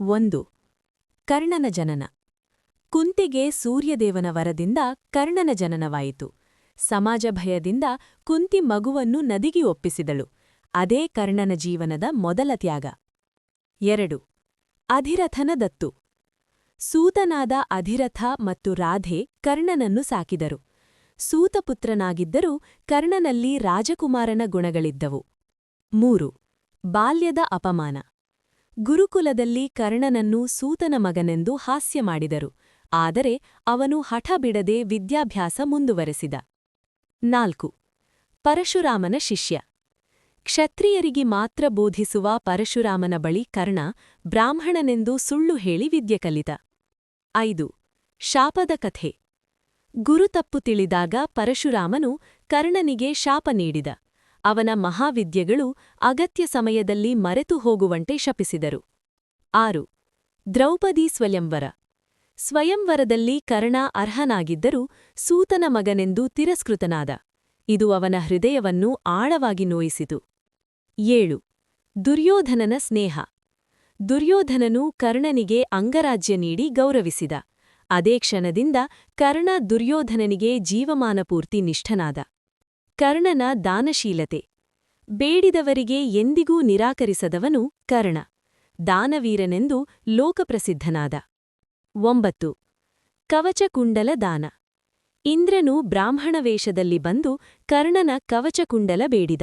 ಒಂದು. ಕರ್ಣನ ಜನನ. ಕುಂತಿಗೆ ಸೂರ್ಯದೇವನ ವರದಿಂದ ಕರ್ಣನ ಜನನವಾಯಿತು. ಸಮಾಜ ಭಯದಿಂದ ಕುಂತಿ ಮಗುವನ್ನು ನದಿಗೆ ಒಪ್ಪಿಸಿದಳು. ಅದೇ ಕರ್ಣನ ಜೀವನದ ಮೊದಲ ತ್ಯಾಗ. ಎರಡು. ಅಧಿರಥನ ದತ್ತು. ಸೂತನಾದ ಅಧಿರಥ ಮತ್ತು ರಾಧೆ ಕರ್ಣನನ್ನು ಸಾಕಿದರು. ಸೂತಪುತ್ರನಾಗಿದ್ದರೂ ಕರ್ಣನಲ್ಲಿ ರಾಜಕುಮಾರನ ಗುಣಗಳಿದ್ದವು. ಮೂರು. ಬಾಲ್ಯದ ಅಪಮಾನ. ಗುರುಕುಲದಲ್ಲಿ ಕರ್ಣನನ್ನು ಸೂತನ ಮಗನೆಂದು ಹಾಸ್ಯ ಮಾಡಿದರು. ಆದರೆ ಅವನು ಹಠ ಬಿಡದೆ ವಿದ್ಯಾಭ್ಯಾಸ ಮುಂದುವರೆಸಿದ. ನಾಲ್ಕು. ಪರಶುರಾಮನ ಶಿಷ್ಯ. ಕ್ಷತ್ರಿಯರಿಗೆ ಮಾತ್ರ ಬೋಧಿಸುವ ಪರಶುರಾಮನ ಬಳಿ ಕರ್ಣ ಬ್ರಾಹ್ಮಣನೆಂದು ಸುಳ್ಳು ಹೇಳಿ ವಿದ್ಯೆ ಕಲಿತ. ಐದು. ಶಾಪದ ಕಥೆ. ಗುರುತಪ್ಪು ತಿಳಿದಾಗ ಪರಶುರಾಮನು ಕರ್ಣನಿಗೆ ಶಾಪ ನೀಡಿದ. ಅವನ ಮಹಾವಿದ್ಯೆಗಳು ಅಗತ್ಯ ಸಮಯದಲ್ಲಿ ಮರೆತು ಹೋಗುವಂತೆ ಶಪಿಸಿದರು. ಆರು. ದ್ರೌಪದಿ ಸ್ವಯಂವರ. ಸ್ವಯಂವರದಲ್ಲಿ ಕರ್ಣ ಅರ್ಹನಾಗಿದ್ದರೂ ಸೂತನ ಮಗನೆಂದು ತಿರಸ್ಕೃತನಾದ. ಇದು ಅವನ ಹೃದಯವನ್ನು ಆಳವಾಗಿ ನೋಯಿಸಿತು. ಏಳು. ದುರ್ಯೋಧನನ ಸ್ನೇಹ. ದುರ್ಯೋಧನನು ಕರ್ಣನಿಗೆ ಅಂಗರಾಜ್ಯ ನೀಡಿ ಗೌರವಿಸಿದ. ಅದೇ ಕ್ಷಣದಿಂದ ಕರ್ಣ ದುರ್ಯೋಧನನಿಗೆ ಜೀವಮಾನಪೂರ್ತಿ ನಿಷ್ಠನಾದ. ಕರ್ಣನ ದಾನಶೀಲತೆ. ಬೇಡಿದವರಿಗೆ ಎಂದಿಗೂ ನಿರಾಕರಿಸದವನು ಕರ್ಣ. ದಾನವೀರನೆಂದು ಲೋಕಪ್ರಸಿದ್ಧನಾದ. ಒಂಬತ್ತು. ಕವಚಕುಂಡಲ ದಾನ. ಇಂದ್ರನು ಬ್ರಾಹ್ಮಣ ವೇಷದಲ್ಲಿ ಬಂದು ಕರ್ಣನ ಕವಚಕುಂಡಲ ಬೇಡಿದ.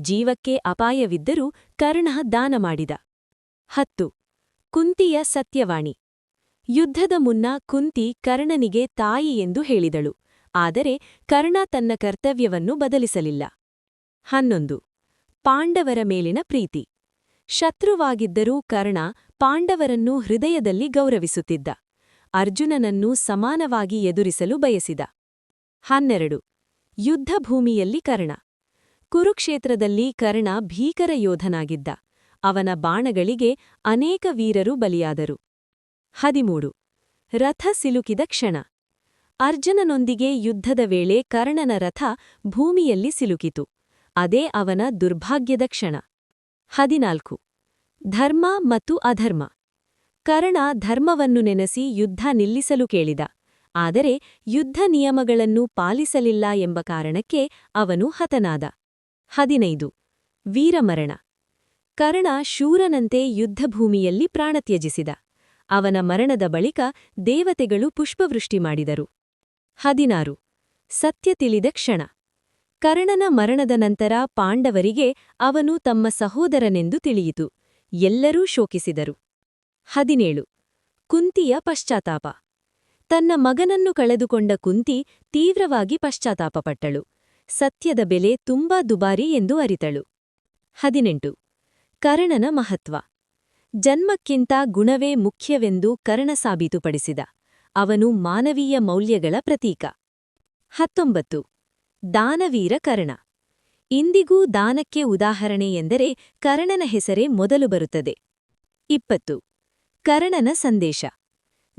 ಜೀವಕ್ಕೆ ಅಪಾಯವಿದ್ದರೂ ಕರ್ಣ ದಾನ ಮಾಡಿದ. ಹತ್ತು. ಕುಂತಿಯ ಸತ್ಯವಾಣಿ. ಯುದ್ಧದ ಮುನ್ನ ಕುಂತಿ ಕರ್ಣನಿಗೆ ತಾಯಿ ಎಂದು ಹೇಳಿದಳು. ಆದರೆ ಕರ್ಣ ತನ್ನ ಕರ್ತವ್ಯವನ್ನು ಬದಲಿಸಲಿಲ್ಲ. ಹನ್ನೊಂದು. ಪಾಂಡವರ ಮೇಲಿನ ಪ್ರೀತಿ. ಶತ್ರುವಾಗಿದ್ದರೂ ಕರ್ಣ ಪಾಂಡವರನ್ನು ಹೃದಯದಲ್ಲಿ ಗೌರವಿಸುತ್ತಿದ್ದ. ಅರ್ಜುನನನ್ನು ಸಮಾನವಾಗಿ ಎದುರಿಸಲು ಬಯಸಿದ. ಹನ್ನೆರಡು. ಯುದ್ಧಭೂಮಿಯಲ್ಲಿ ಕರ್ಣ. ಕುರುಕ್ಷೇತ್ರದಲ್ಲಿ ಕರ್ಣ ಭೀಕರ ಯೋಧನಾಗಿದ್ದ. ಅವನ ಬಾಣಗಳಿಗೆ ಅನೇಕ ವೀರರು ಬಲಿಯಾದರು. ಹದಿಮೂರು. ರಥ ಸಿಲುಕಿದ ಕ್ಷಣ. ಅರ್ಜುನನೊಂದಿಗೆ ಯುದ್ಧದ ವೇಳೆ ಕರ್ಣನ ರಥ ಭೂಮಿಯಲ್ಲಿ ಸಿಲುಕಿತು. ಅದೇ ಅವನ ದುರ್ಭಾಗ್ಯದ ಕ್ಷಣ. ಹದಿನಾಲ್ಕು. ಧರ್ಮ ಮತ್ತು ಅಧರ್ಮ. ಕರ್ಣ ಧರ್ಮವನ್ನು ನೆನೆಸಿ ಯುದ್ಧ ನಿಲ್ಲಿಸಲು ಕೇಳಿದ. ಆದರೆ ಯುದ್ಧ ನಿಯಮಗಳನ್ನು ಪಾಲಿಸಲಿಲ್ಲ ಎಂಬ ಕಾರಣಕ್ಕೆ ಅವನು ಹತನಾದ. ಹದಿನೈದು. ವೀರಮರಣ. ಕರ್ಣ ಶೂರನಂತೆ ಯುದ್ಧಭೂಮಿಯಲ್ಲಿ ಪ್ರಾಣತ್ಯಜಿಸಿದ ಅವನ ಮರಣದ ಬಳಿಕ ದೇವತೆಗಳು ಪುಷ್ಪವೃಷ್ಟಿ ಮಾಡಿದರು. ಹದಿನಾರು. ಸತ್ಯ ತಿಳಿದ ಕ್ಷಣ. ಕರ್ಣನ ಮರಣದ ನಂತರ ಪಾಂಡವರಿಗೆ ಅವನು ತಮ್ಮ ಸಹೋದರನೆಂದು ತಿಳಿಯಿತು. ಎಲ್ಲರೂ ಶೋಕಿಸಿದರು. ಹದಿನೇಳು. ಕುಂತಿಯ ಪಶ್ಚಾತ್ತಾಪ. ತನ್ನ ಮಗನನ್ನು ಕಳೆದುಕೊಂಡ ಕುಂತಿ ತೀವ್ರವಾಗಿ ಪಶ್ಚಾತ್ತಾಪಪಟ್ಟಳು. ಸತ್ಯದ ಬೆಲೆ ತುಂಬಾ ದುಬಾರಿ ಎಂದು ಅರಿತಳು. ಹದಿನೆಂಟು. ಕರ್ಣನ ಮಹತ್ವ. ಜನ್ಮಕ್ಕಿಂತ ಗುಣವೇ ಮುಖ್ಯವೆಂದು ಕರ್ಣ ಸಾಬೀತುಪಡಿಸಿದ. ಅವನು ಮಾನವೀಯ ಮೌಲ್ಯಗಳ ಪ್ರತೀಕ. ಹತ್ತೊಂಬತ್ತು. ದಾನವೀರ ಕರ್ಣ. ಇಂದಿಗೂ ದಾನಕ್ಕೆ ಉದಾಹರಣೆ ಎಂದರೆ ಕರ್ಣನ ಹೆಸರೇ ಮೊದಲು ಬರುತ್ತದೆ. ಇಪ್ಪತ್ತು. ಕರ್ಣನ ಸಂದೇಶ.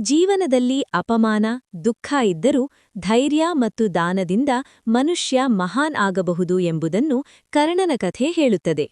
ಜೀವನದಲ್ಲಿ ಅಪಮಾನ, ದುಃಖ ಇದ್ದರೂ ಧೈರ್ಯ ಮತ್ತು ದಾನದಿಂದ ಮನುಷ್ಯ ಮಹಾನ್ ಆಗಬಹುದು ಎಂಬುದನ್ನು ಕರ್ಣನ ಕಥೆ ಹೇಳುತ್ತದೆ.